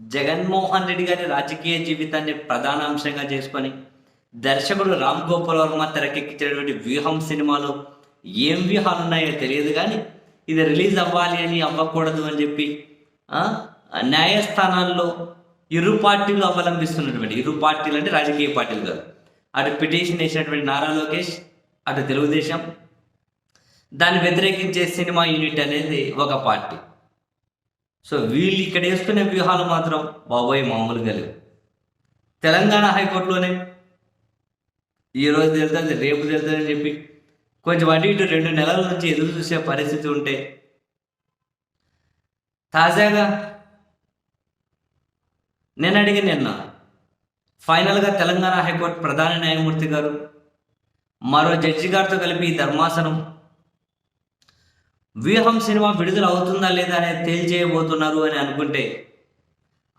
జగన్మోహన్ రెడ్డి గారి రాజకీయ జీవితాన్ని ప్రధాన అంశంగా చేసుకొని దర్శకుడు రామ్ గోపాల్ వర్మ తెరకెక్కించినటువంటి వ్యూహం సినిమాలో ఏం వ్యూహాలు ఉన్నాయో తెలియదు కానీ ఇది రిలీజ్ అవ్వాలి అని అవ్వకూడదు అని చెప్పి న్యాయస్థానాల్లో ఇరు పార్టీలు అవలంబిస్తున్నటువంటి ఇరు పార్టీలు అంటే రాజకీయ పార్టీలు కాదు. అటు పిటిషన్ వేసినటువంటి నారా లోకేష్ అటు తెలుగుదేశం. దాన్ని వ్యతిరేకించే సినిమా యూనిట్ అనేది ఒక పార్టీ. సో వీళ్ళు ఇక్కడ వేసుకునే వ్యూహాలు మాత్రం బాబోయ్ మామూలుగా లేవు. తెలంగాణ హైకోర్టులోనే. ఈ రోజు తెలుస్తుంది రేపు తెలుస్తుందని చెప్పి కొంచెం అటు ఇటు రెండు నెలల నుంచి ఎదురు చూసే పరిస్థితి ఉంటే తాజాగా నేను అడిగిన నిన్న ఫైనల్గా తెలంగాణ హైకోర్టు ప్రధాన న్యాయమూర్తి గారు మరో జడ్జి గారితో కలిపి ఈ ధర్మాసనం వ్యూహం సినిమా విడుదల అవుతుందా లేదా అనేది తేల్చేయబోతున్నారు అని అనుకుంటే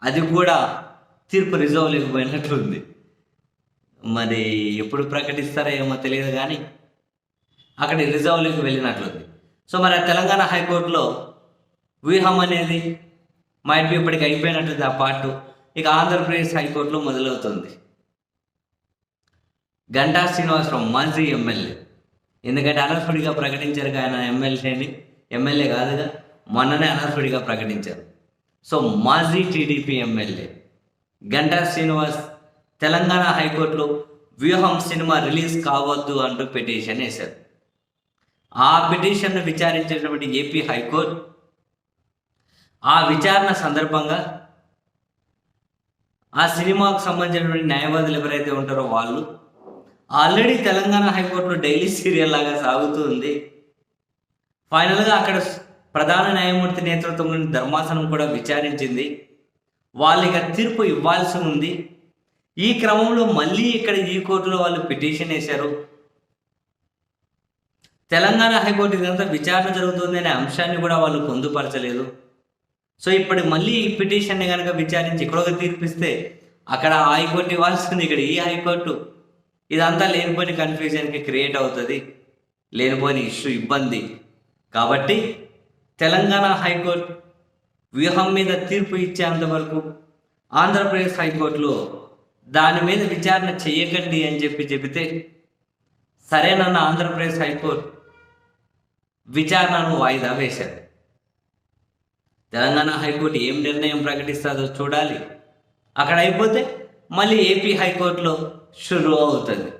అది కూడా తీర్పు రిజర్వ్ లేకపోయినట్లుంది మరి ఎప్పుడు ప్రకటిస్తారో ఏమో తెలియదు కానీ అక్కడ రిజర్వ్లోకి వెళ్ళినట్లుంది సో మరి ఆ తెలంగాణ హైకోర్టులో వ్యూహం అనేది మైట్ బి ఇప్పటికి అయిపోయినట్టుంది ఆ పార్ట్. ఇక ఆంధ్రప్రదేశ్ హైకోర్టులో మొదలవుతుంది. గంటా శ్రీనివాసరావు మాజీ ఎమ్మెల్యే. ఎందుకంటే అనర్హుడిగా ప్రకటించారు ఆయన ఎమ్మెల్యేని ఎమ్మెల్యే కాదుగా మొన్ననే అనర్హుడిగా ప్రకటించారు. సో మాజీ టీడీపీ ఎమ్మెల్యే గంటా శ్రీనివాస్ తెలంగాణ హైకోర్టులో వ్యూహం సినిమా రిలీజ్ కావద్దు అంటూ పిటిషన్ వేశారు. ఆ పిటిషన్ను విచారించినటువంటి ఏపీ హైకోర్టు ఆ విచారణ సందర్భంగా ఆ సినిమాకు సంబంధించినటువంటి న్యాయవాదులు ఎవరైతే ఉంటారో వాళ్ళు ఆల్రెడీ తెలంగాణ హైకోర్టులో డైలీ సీరియల్ లాగా సాగుతూ ఉంది. ఫైనల్గా అక్కడ ప్రధాన న్యాయమూర్తి నేతృత్వంలోని ధర్మాసనం కూడా విచారించింది. వాళ్ళకి తీర్పు ఇవ్వాల్సి ఉంది. ఈ క్రమంలో మళ్ళీ ఇక్కడ ఈ కోర్టులో వాళ్ళు పిటిషన్ వేశారు. తెలంగాణ హైకోర్టు ఇదంతా విచారణ జరుగుతుంది అనే అంశాన్ని కూడా వాళ్ళు పొందుపరచలేదు. సో ఇప్పుడు మళ్ళీ ఈ పిటిషన్ని కనుక విచారించి ఇక్కడ ఒక తీర్పిస్తే అక్కడ ఆ హైకోర్టు ఇవ్వాల్సింది ఇక్కడ ఈ హైకోర్టు ఇదంతా లేనిపోని కన్ఫ్యూజన్కి క్రియేట్ అవుతుంది. లేనిపోని ఇష్యూ ఇబ్బంది. కాబట్టి తెలంగాణ హైకోర్టు వ్యూహం మీద తీర్పు ఇచ్చేంత వరకు ఆంధ్రప్రదేశ్ హైకోర్టులో దాని మీద విచారణ చేయకండి అని చెప్పి చెబితే సరేనన్న ఆంధ్రప్రదేశ్ హైకోర్టు విచారణను వాయిదా వేశారు. తెలంగాణ హైకోర్టు ఏం నిర్ణయం ప్రకటిస్తుందో చూడాలి. అక్కడ అయిపోతే మళ్ళీ ఏపీ హైకోర్టులో షురు అవుతుంది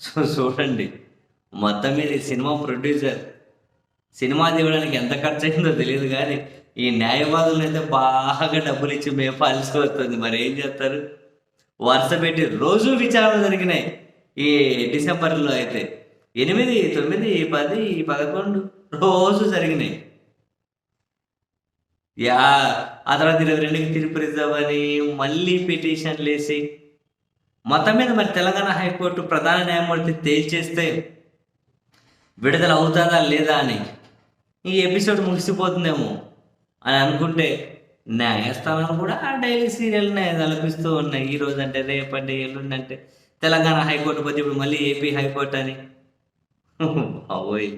సో చూడండి మొత్తం మీద సినిమా ప్రొడ్యూసర్ సినిమా తీయడానికి ఎంత ఖర్చు అయిందో తెలియదు కానీ ఈ న్యాయవాదులను అయితే బాగా డబ్బులు ఇచ్చి మేపాల్సి వస్తుంది. మరి ఏం చేస్తారు? వరుస పెట్టి రోజు విచారణ జరిగినాయి ఈ డిసెంబర్లో అయితే. ఎనిమిది తొమ్మిది పది పదకొండు రోజు జరిగినాయి. యా ఆ తర్వాత ఇరవై రెండుకి తీర్పు ఇద్దామని మళ్ళీ పిటిషన్లు వేసి మొత్తం మీద మరి తెలంగాణ హైకోర్టు ప్రధాన న్యాయమూర్తి తేల్చేస్తే విడుదల అవుతుందా లేదా అని ఈ ఎపిసోడ్ ముగిసిపోతుందేమో అని అనుకుంటే న్యాయస్థానాలు కూడా డైలీ సీరియల్ తలపిస్తూ ఉన్నాయి. ఈ రోజు అంటే రేపంటే ఎల్లుండంటే తెలంగాణ హైకోర్టు పోతే ఇప్పుడు మళ్ళీ ఏపీ హైకోర్టు అని. బాబోయ్